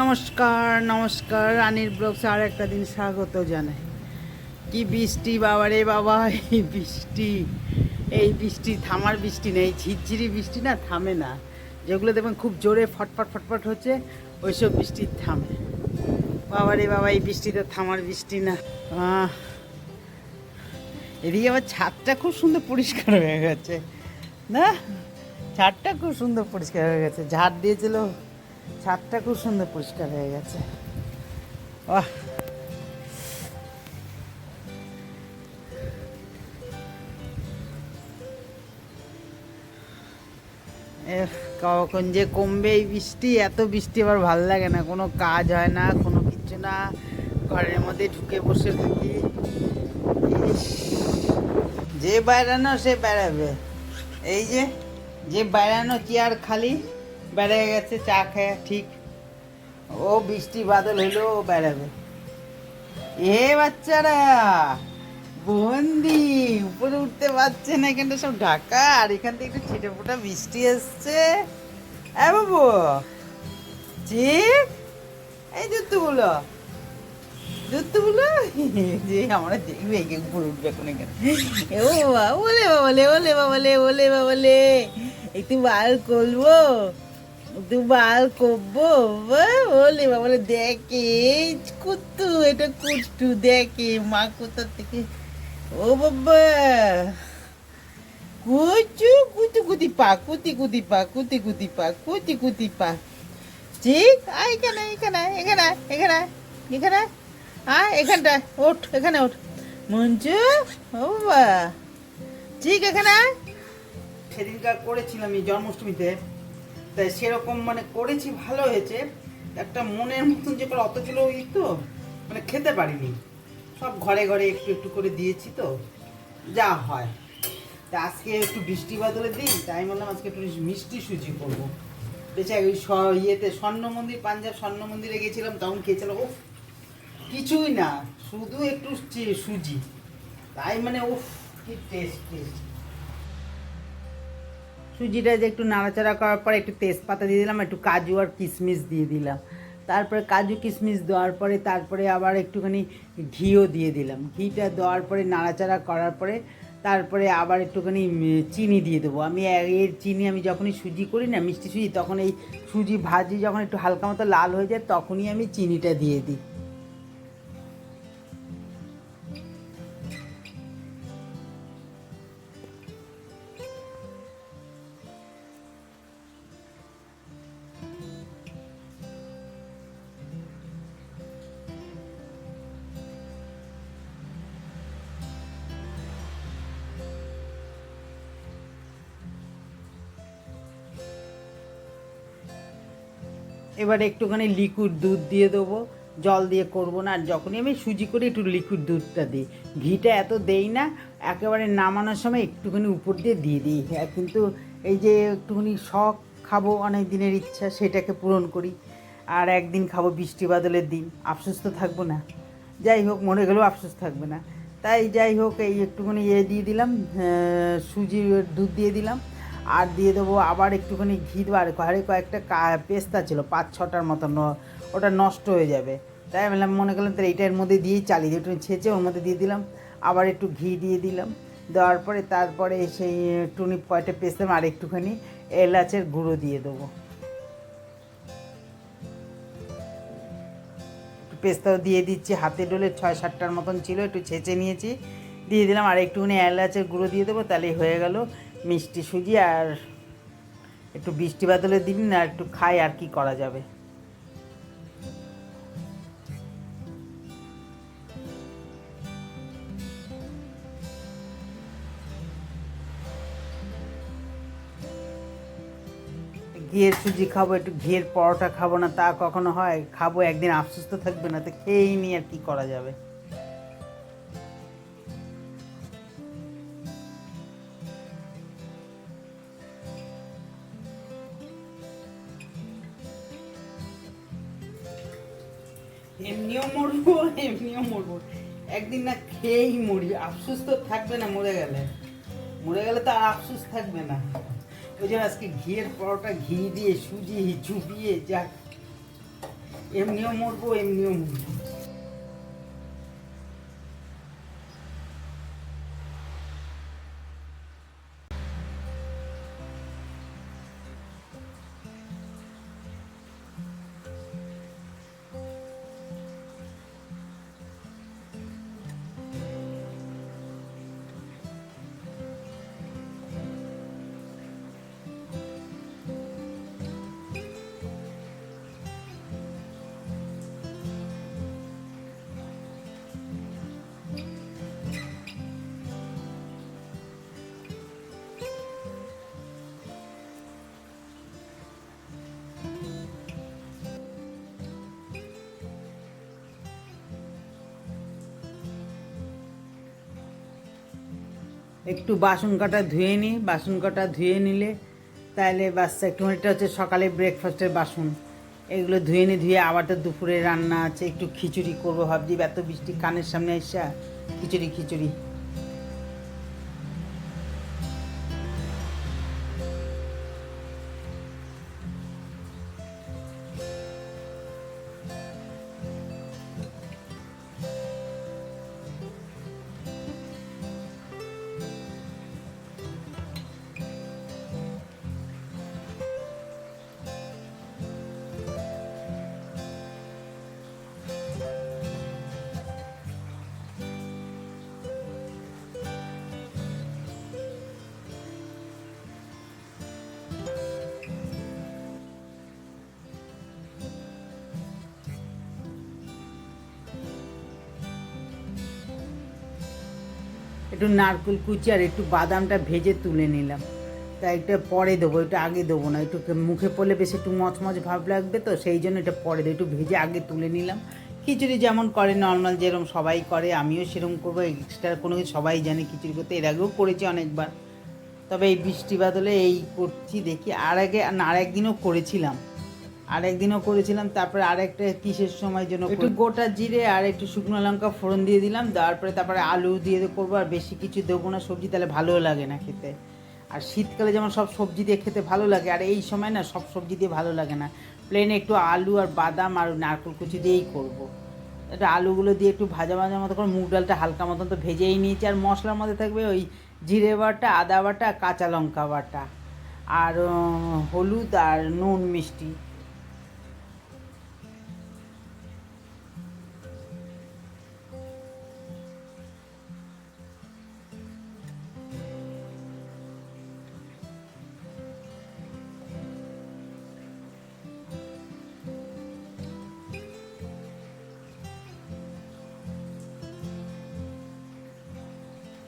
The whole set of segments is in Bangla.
নমস্কার নমস্কার, রানীর ব্লগস আর একটা দিন স্বাগত জানাই। কি বৃষ্টি বাবারে বাবা, এই বৃষ্টি এই বৃষ্টি, থামার বৃষ্টি নেই, ঝিরঝিরি বৃষ্টি না থামে না। যেগুলো দেখবেন খুব জোরে ফটফট ফটফট হচ্ছে, ওইসব বৃষ্টি থামে। বাবারে বাবা, এই বৃষ্টিতে থামার বৃষ্টি না। এদিকে আবার ছাদটা খুব সুন্দর পরিষ্কার হয়ে গেছে। না? ছাদটা খুব সুন্দর পরিষ্কার হয়ে গেছে। ঝাড় দিয়েছিল ছাদটা খুব সুন্দর পরিষ্কার হয়ে গেছে। কখন যে কমবে এই বৃষ্টি, এত বৃষ্টি আবার ভালো লাগে না। কোনো কাজ হয় না, কোনো কিছু না। ঘরের মধ্যে ঢুকে বসে থাকি। যে বেড়ানো সে বেড়াবে। এই যে যে বেড়ানো চেয়ার খালি। বেড়ে গেছে, চা খায় ঠিক। ও বৃষ্টি বাদল হলো, ও বেড়াবে। এ বাচ্চারা, বন্দি, উপরে উঠতে পারছে না এখানটা সব ঢাকা, আর এখান থেকে একটু ছিটে ফোটা বৃষ্টি এসছে। এ বাবু ঠিক এই জুতোগুলো জুতোগুলো যে আমরা দেখবে একে উপরে উঠবে এখন এখানে। ও বাবা, ওলে বাবালে ওলে বাবালে ওলে বাবালে একটু বার করব একটু বার করব বা, ওলে বাবালে দেখে কুত্তু এটা কুট্টু দেখে মা কোথা থেকে? ও বাবা কুচু কুতু কুতি পা কুতি কুতি পা কুতি কুতি পা কুতি কুতি পা। ঠিক আয় এখানে এখানে এখানে এখানে এখানে আয় এখানটা ওঠ এখানে ওঠ। মঞ্জু ও বাবা ঠিক এখানে। সেদিনকার করেছিলাম এই জন্মাষ্টমীতে। তাই সেরকম মানে করেছি, ভালো হয়েছে। একটা মনের মতন যে করে অতগুলো ওই তো মানে খেতে পারিনি। সব ঘরে ঘরে একটু একটু করে দিয়েছি তো, যা হয়। তা আজকে একটু বৃষ্টি বাদলে দিই, তাই বললাম আজকে একটু মিষ্টি সুজি করব। বেশি ওই ইয়েতে স্বর্ণ মন্দির, পাঞ্জাব স্বর্ণ মন্দিরে গেছিলাম, তখন খেয়েছিলাম উফ, কিছুই না, শুধু একটু সুজি। তাই মানে উফ, কি টেস্ট টেস্ট সুজিটা যে একটু নাড়াচাড়া করার পরে একটু তেজপাতা দিয়ে দিলাম, একটু কাজু আর কিশমিশ দিয়ে দিলাম। তারপরে কাজু কিশমিশ দেওয়ার পরে, তারপরে আবার একটুখানি ঘিও দিয়ে দিলাম। ঘিটা দেওয়ার পরে, নাড়াচাড়া করার পরে, তারপরে আবার একটুখানি চিনি দিয়ে দেবো। আমি এর চিনি আমি যখনই সুজি করি না, মিষ্টি সুজি, তখন এই সুজি ভাজি যখন একটু হালকা মতো লাল হয়ে যায়, তখনই আমি চিনিটা দিয়ে দিই। এবার একটুখানি লিকুইড দুধ দিয়ে দেবো। জল দিয়ে করব না, আর যখনই আমি সুজি করি একটু লিকুইড দুধটা দিই। ঘিটা এত দেই না, একেবারে নামানোর সময় একটুখানি উপর দিয়ে দিয়ে দিই। কিন্তু এই যে একটুখানি শখ খাব, অনেক দিনের ইচ্ছা, সেটাকে পূরণ করি। আর একদিন খাব বৃষ্টি বাদলের দিন। আফসোস তো থাকব না। যাই হোক মনে গেলেও আফসোস থাকবে না। তাই যাই হোক, এই একটুখানি ইয়ে দিয়ে দিলাম সুজির দুধ দিয়ে দিলাম। আর দিয়ে দেবো আবার একটুখানি ঘি দেবো। আর ঘরে কয়েকটা পেস্তা ছিল, পাঁচ ছটার মতন ওটা নষ্ট হয়ে যাবে। তাই আমি মনে করলাম তাহলে এইটার মধ্যে দিয়েই চালিয়ে দিই একটু ছেঁচে ওর মধ্যে দিয়ে দিলাম। আবার একটু ঘি দিয়ে দিলাম। দেওয়ার পরে তারপরে সেই টুনি কয়টা পেস্তা আর একটুখানি এলাচের গুঁড়ো দিয়ে দেবো। পেস্তাও দিয়ে দিচ্ছি, হাতে ডলে ছয় সাতটার মতন ছিল, একটু ছেঁচে নিয়েছি। দিয়ে দিলাম আর একটুখানি এলাচের গুঁড়ো দিয়ে দেবো তাহলেই হয়ে গেল। মিষ্টি সুজি আর একটু বৃষ্টি বাদলের দিন আর একটু খাই আর কি করা যাবে। ঘিয়ের সুজি খাব, একটু ঘিয়ের পরোটা খাব না, তা কখনো হয়? খাব, একদিন আফসোস তো থাকবে না, তো খেয়েই নি আর কি করা যাবে। এমনিও মরবো এমনিও মরবো। একদিন না খেয়েই মরি, আফসোস তো থাকবে না মরে গেলে। মরে গেলে তো আর আফসোস থাকবে না। ওই জন্য আজকে ঘিয়ের পরোটা ঘি দিয়ে সুজিয়ে চুপিয়ে, যাক। এমনিও মরবো এমনিও মরবো। একটু বাসন কাটা ধুয়ে নিই বাসন কাটা ধুয়ে নিলে তাহলে বাচ্চা একটু এটা হচ্ছে সকালে ব্রেকফাস্টের বাসন। এগুলো ধুয়ে নিয়ে ধুয়ে আবার তো দুপুরে রান্না আছে, একটু খিচুড়ি করব ভাবছি, এত বৃষ্টি কানের সামনে এসে, খিচুড়ি খিচুড়ি। একটু নারকেল কুচি আর একটু বাদামটা ভেজে তুলে নিলাম। তা এটা পরে দেবো, এটা আগে দেবো না, একটু মুখে পড়লে বেশ একটু মচমচ ভাব লাগবে তো, সেই জন্য এটা পরে দেবো, একটু ভেজে আগে তুলে নিলাম। খিচুড়ি যেমন করে, নর্মাল যেরকম সবাই করে, আমিও সেরকম করব, এক্সট্রা কোনো কিছু সবাই জানে খিচুড়ি করতে, এর আগেও করেছি অনেকবার। তবে এই বৃষ্টি বাদলে এই করছি দেখি, আর আগে আর একদিনও করেছিলাম। আর একদিনও করেছিলাম তারপরে আরেকটা কিসের সময় জন্য একটু গোটা জিরে আর একটু শুকনো লঙ্কা ফোড়ন দিয়ে দিলাম তারপরে তারপরে আলু দিয়ে করব আর বেশি কিছু দেবো না সবজি তাহলে ভালোও লাগে না খেতে। আর শীতকালে যেমন সব সবজি দিয়ে খেতে ভালো লাগে আর এই সময় না সব সবজি দিয়ে ভালো লাগে না। প্লেন একটু আলু আর বাদাম আর নারকেল কুচি দিয়েই করব। এটা আলুগুলো দিয়ে একটু ভাজা ভাজা মতো করে মুগ ডালটা হালকা মতন তো ভেজেই নিয়েছি আর মশলার মধ্যে থাকবে ওই জিরে বাটা আদা বাটা কাঁচা লঙ্কা বাটা। আর হলুদ আর নুন মিষ্টি।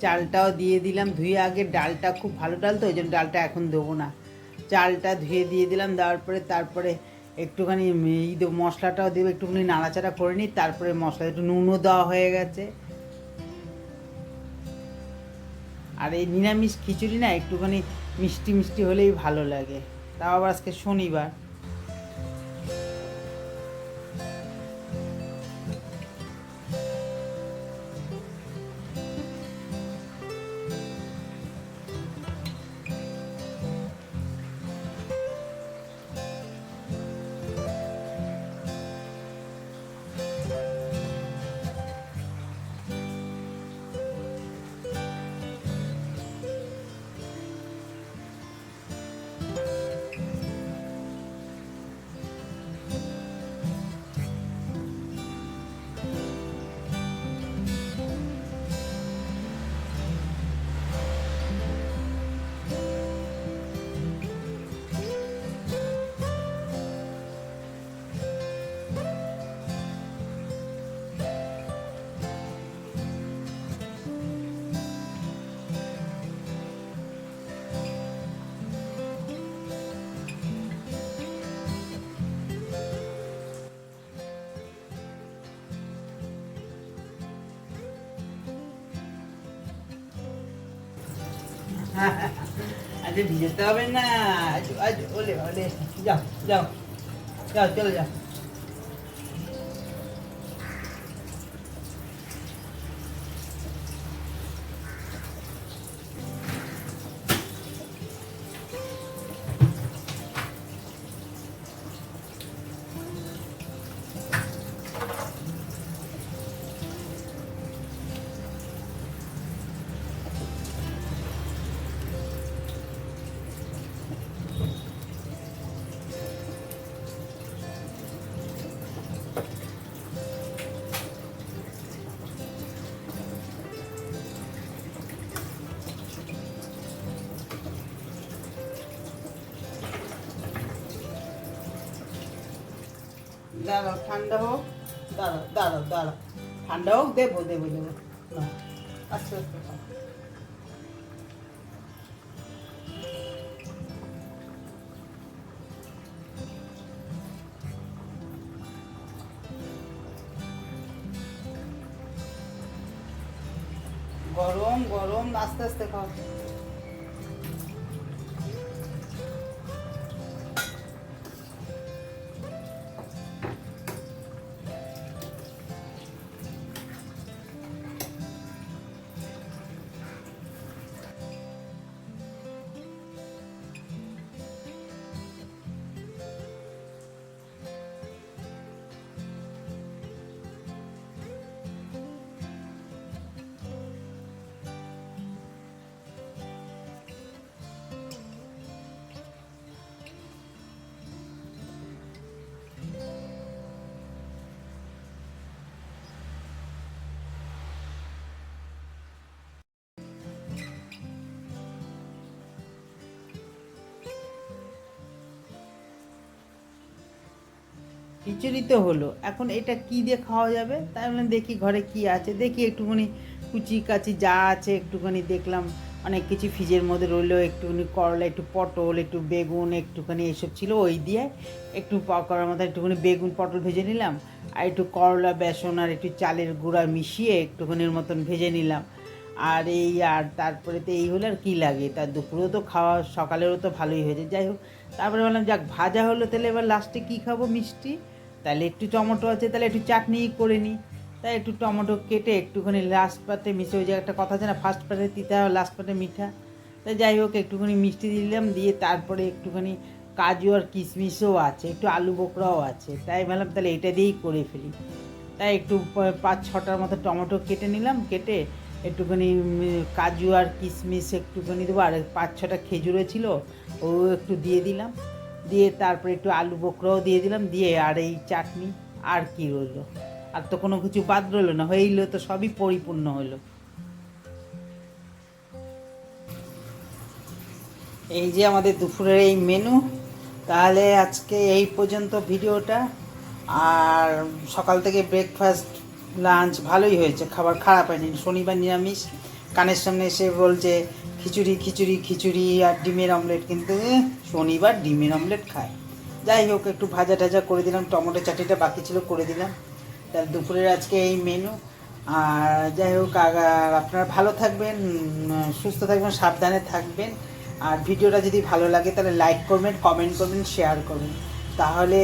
চালটাও দিয়ে দিলাম, ধুয়ে আগে ডালটা খুব ভালো ডাল তো, ওই জন্য ডালটা এখন দেবো না। চালটা ধুয়ে দিয়ে দিলাম, দেওয়ার পরে তারপরে একটুখানি ই মশলাটাও দেবো, একটুখানি নাড়াচাড়া করে নিই, তারপরে মশলা একটু নুনও দেওয়া হয়ে গেছে। আর এই নিরামিষ খিচুড়ি না, একটুখানি মিষ্টি মিষ্টি হলেই ভালো লাগে। তাও আবার আজকে শনিবার। ভিজাতে হবে না? ওলে ওলে যাও যাও যাও চলে যাও। দাঁড়াও, ঠান্ডা হোক। দাঁড়াও দাঁড়াও দাঁড়াও। ঠান্ডা হোক, দেবো দেবো দেবো। আস্তে আস্তে গরম গরম, আস্তে আস্তে খাও। খিচুড়ি তো হলো। এখন এটা কি দিয়ে খাওয়া যাবে? তাই বললাম, দেখি ঘরে কি আছে। দেখি একটুখানি কুচি কাচি যা আছে একটুখানি দেখলাম। অনেক কিছু ফ্রিজের মধ্যে রইল, একটুখানি করলা, একটু পটল, একটু বেগুন, একটুখানি এসব ছিল ওই দিয়ে একটু করার মতো একটুখানি বেগুন, পটল ভেজে নিলাম। আর একটু করলা, বেসন আর একটু চালের গুঁড়া মিশিয়ে একটুখানির মতন ভেজে নিলাম। আর এই আর তারপরে তো এই হলে আর কী লাগে? তার দুপুরেও তো খাওয়া, সকালেরও তো ভালোই হয়েছে। যাই হোক, তারপরে বললাম, যাক, ভাজা হলো তাহলে এবার লাস্টে কী খাব মিষ্টি? তাহলে একটু টমেটো আছে, তাহলে একটু চাটনি করে নিই তাই একটু টমেটো কেটে একটুখানি লাস্ট পাতে মিশে, ওই যে একটা কথা আছে না ফার্স্ট পাতে তিতা লাস্ট পাতে মিঠা। তাই যাই হোক, একটুখানি মিষ্টি দিলাম, দিয়ে তারপরে একটুখানি কাজু আর কিশমিশও আছে, একটু আলু বোকরাও আছে। তাই ভাবলাম তাহলে এটা দিয়েই করে ফেলি। তাই একটু পাঁচ ছটার মতো টমেটো কেটে নিলাম, কেটে একটুখানি কাজু আর কিশমিশ একটুখানি দেবো, আর পাঁচ ছটা খেজুরও ছিল, ও একটু দিয়ে দিলাম। দিয়ে তারপরে একটু আলু বকরাও দিয়ে দিলাম, দিয়ে আর এই চাটনি আর কি রইল? আর তো কোনো কিছু বাদ রইল না, হইল তো সবই পরিপূর্ণ হলো এই যে আমাদের দুপুরের এই মেনু, তাহলে আজকে এই পর্যন্ত ভিডিওটা। আর সকাল থেকে ব্রেকফাস্ট লাঞ্চ ভালোই হয়েছে, খাবার খারাপ হয়নি, শনিবার নিরামিষ। কানের সামনে এসে বলছে খিচুড়ি খিচুড়ি খিচুড়ি আর ডিমের অমলেট কিন্তু শনিবার ডিমের অমলেট খায়। যাই হোক, একটু ভাজা টাজা করে দিলাম, টমেটো চাটনিটা বাকি ছিল, করে দিলাম। তাহলে দুপুরের আজকে এই মেনু আর যাই হোক আপনারা ভালো থাকবেন সুস্থ থাকবেন, সাবধানে থাকবেন। আর ভিডিওটা যদি ভালো লাগে, তাহলে লাইক করবেন কমেন্ট করবেন শেয়ার করবেন। তাহলে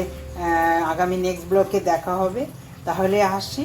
আগামী নেক্সট ব্লগে দেখা হবে। তাহলে আসি